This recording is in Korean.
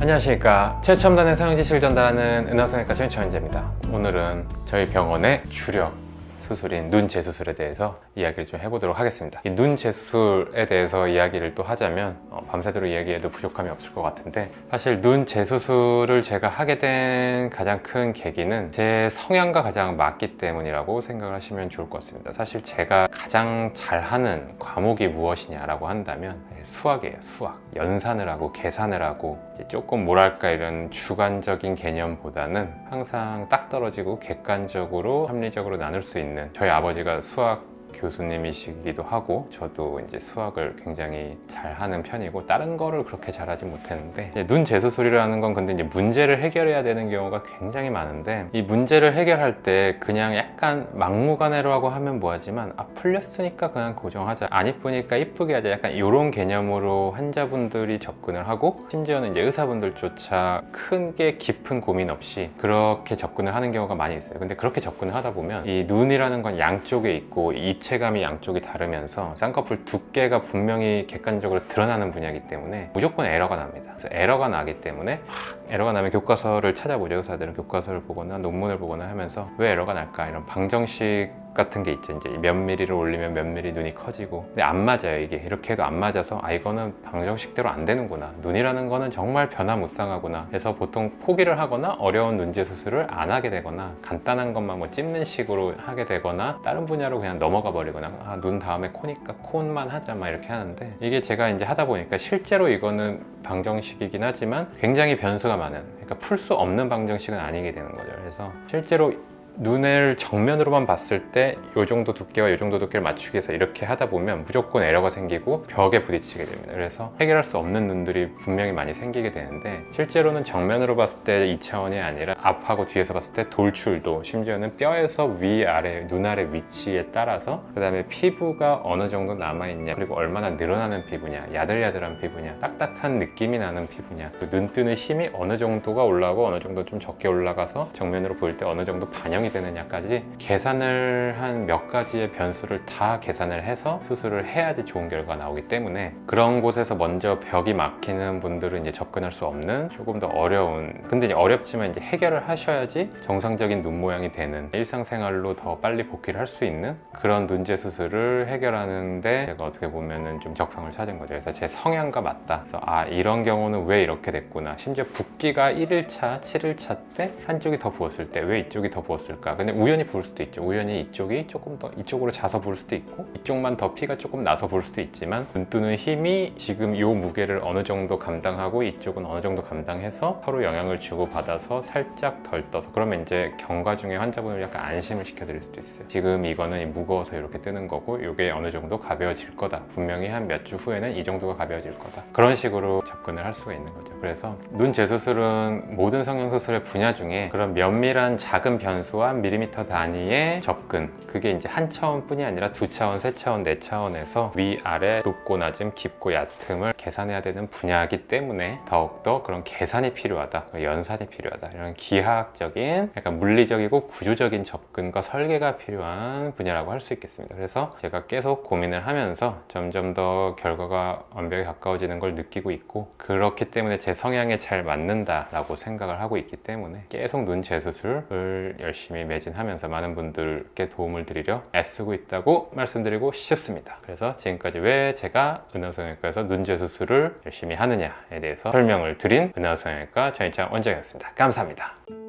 안녕하십니까. 최첨단의 성형지식을 전달하는 은하성형외과 최현철입니다. 오늘은 저희 병원의 주력 수술인 눈 재수술에 대해서 이야기를 좀 해보도록 하겠습니다. 이 눈 재수술에 대해서 이야기를 또 하자면 어, 밤새도록 이야기해도 부족함이 없을 것 같은데 사실 눈 재수술을 제가 하게 된 가장 큰 계기는 제 성향과 가장 맞기 때문이라고 생각을 하시면 좋을 것 같습니다. 사실 제가 가장 잘하는 과목이 무엇이냐라고 한다면 수학이에요 수학 연산을 하고 계산을 하고 조금 뭐랄까 이런 주관적인 개념보다는 항상 딱 떨어지고 객관적으로 합리적으로 나눌 수 있는 저희 아버지가 수학 교수님이시기도 하고 저도 이제 수학을 굉장히 잘하는 편이고 다른 거를 그렇게 잘하지 못했는데 눈 재수술이라는 건 근데 이제 문제를 해결해야 되는 경우가 굉장히 많은데 이 문제를 해결할 때 그냥 약간 막무가내로 하고 하면 뭐하지만 아 풀렸으니까 그냥 고정하자. 안 이쁘니까 이쁘게 하자. 약간 이런 개념으로 환자분들이 접근을 하고 심지어는 이제 의사분들조차 크게 깊은 고민 없이 그렇게 접근을 하는 경우가 많이 있어요. 근데 그렇게 접근을 하다 보면 이 눈이라는 건 양쪽에 있고 이 입체감이 양쪽이 다르면서 쌍꺼풀 두께가 분명히 객관적으로 드러나는 분야이기 때문에 무조건 에러가 납니다. 그래서 에러가 나기 때문에 막 에러가 나면 교과서를 찾아보죠. 의사들은 교과서를 보거나 논문을 보거나 하면서 왜 에러가 날까 이런 방정식 같은 게 있죠. 이제 몇 미리를 올리면 몇 미리 눈이 커지고. 근데 안 맞아요. 이게 이렇게 해도 안 맞아서 아 이거는 방정식대로 안 되는구나. 눈이라는 거는 정말 변화무쌍하구나. 그래서 보통 포기를 하거나 어려운 눈제 수술을 안 하게 되거나 간단한 것만 뭐 찝는 식으로 하게 되거나 다른 분야로 그냥 넘어가 버리거나 아, 눈 다음에 코니까 콘만 하자 막 이렇게 하는데 이게 제가 이제 하다 보니까 실제로 이거는 방정식이긴 하지만 굉장히 변수가 많은 그러니까 풀 수 없는 방정식은 아니게 되는 거죠. 그래서 실제로 눈을 정면으로만 봤을 때 이 정도 두께와 이 정도 두께를 맞추기 위해서 이렇게 하다 보면 무조건 에러가 생기고 벽에 부딪히게 됩니다. 그래서 해결할 수 없는 눈들이 분명히 많이 생기게 되는데 실제로는 정면으로 봤을 때 2차원이 아니라 앞하고 뒤에서 봤을 때 돌출도 심지어는 뼈에서 위 아래 눈 아래 위치에 따라서 그 다음에 피부가 어느 정도 남아있냐 그리고 얼마나 늘어나는 피부냐 야들야들한 피부냐 딱딱한 느낌이 나는 피부냐 그눈 뜨는 힘이 어느 정도가 올라가고 어느 정도 좀 적게 올라가서 정면으로 보일 때 어느 정도 반영 이 되느냐까지 계산을 한 몇 가지의 변수를 다 계산을 해서 수술을 해야지 좋은 결과가 나오기 때문에 그런 곳에서 먼저 벽이 막히는 분들은 이제 접근할 수 없는 조금 더 어려운 근데 이제 어렵지만 이제 해결을 하셔야지 정상적인 눈 모양이 되는 일상생활로 더 빨리 복귀를 할 수 있는 그런 눈제 수술을 해결하는데 제가 어떻게 보면은 좀 적성을 찾은 거죠. 그래서 제 성향과 맞다. 그래서 아 이런 경우는 왜 이렇게 됐구나. 심지어 붓기가 1일차, 7일차 때 한쪽이 더 부었을 때 왜 이쪽이 더 부었을 까? 근데 우연히 부을 수도 있죠. 우연히 이쪽이 조금 더 이쪽으로 자서 부을 수도 있고 이쪽만 더 피가 조금 나서 부을 수도 있지만 눈 뜨는 힘이 지금 이 무게를 어느 정도 감당하고 이쪽은 어느 정도 감당해서 서로 영향을 주고 받아서 살짝 덜 떠서 그러면 이제 경과 중에 환자분을 약간 안심을 시켜드릴 수도 있어요. 지금 이거는 무거워서 이렇게 뜨는 거고 이게 어느 정도 가벼워질 거다. 분명히 한 몇 주 후에는 이 정도가 가벼워질 거다. 그런 식으로 접근을 할 수가 있는 거죠. 그래서 눈 재수술은 모든 성형수술의 분야 중에 그런 면밀한 작은 변수 와 밀리미터 단위의 접근 그게 이제 한 차원뿐이 아니라 두 차원, 세 차원, 네 차원에서 위, 아래, 높고 낮음, 깊고 얕음을 계산해야 되는 분야이기 때문에 더욱더 그런 계산이 필요하다, 연산이 필요하다 이런 기하학적인 약간 물리적이고 구조적인 접근과 설계가 필요한 분야라고 할 수 있겠습니다. 그래서 제가 계속 고민을 하면서 점점 더 결과가 완벽에 가까워지는 걸 느끼고 있고 그렇기 때문에 제 성향에 잘 맞는다라고 생각을 하고 있기 때문에 계속 눈 재수술을 열심히 매진하면서 많은 분들께 도움을 드리려 애쓰고 있다고 말씀드리고 싶습니다. 그래서 지금까지 왜 제가 은하성형외과에서 눈 재수술을 열심히 하느냐에 대해서 설명을 드린 은하성형외과 전희찬 원장이었습니다. 감사합니다.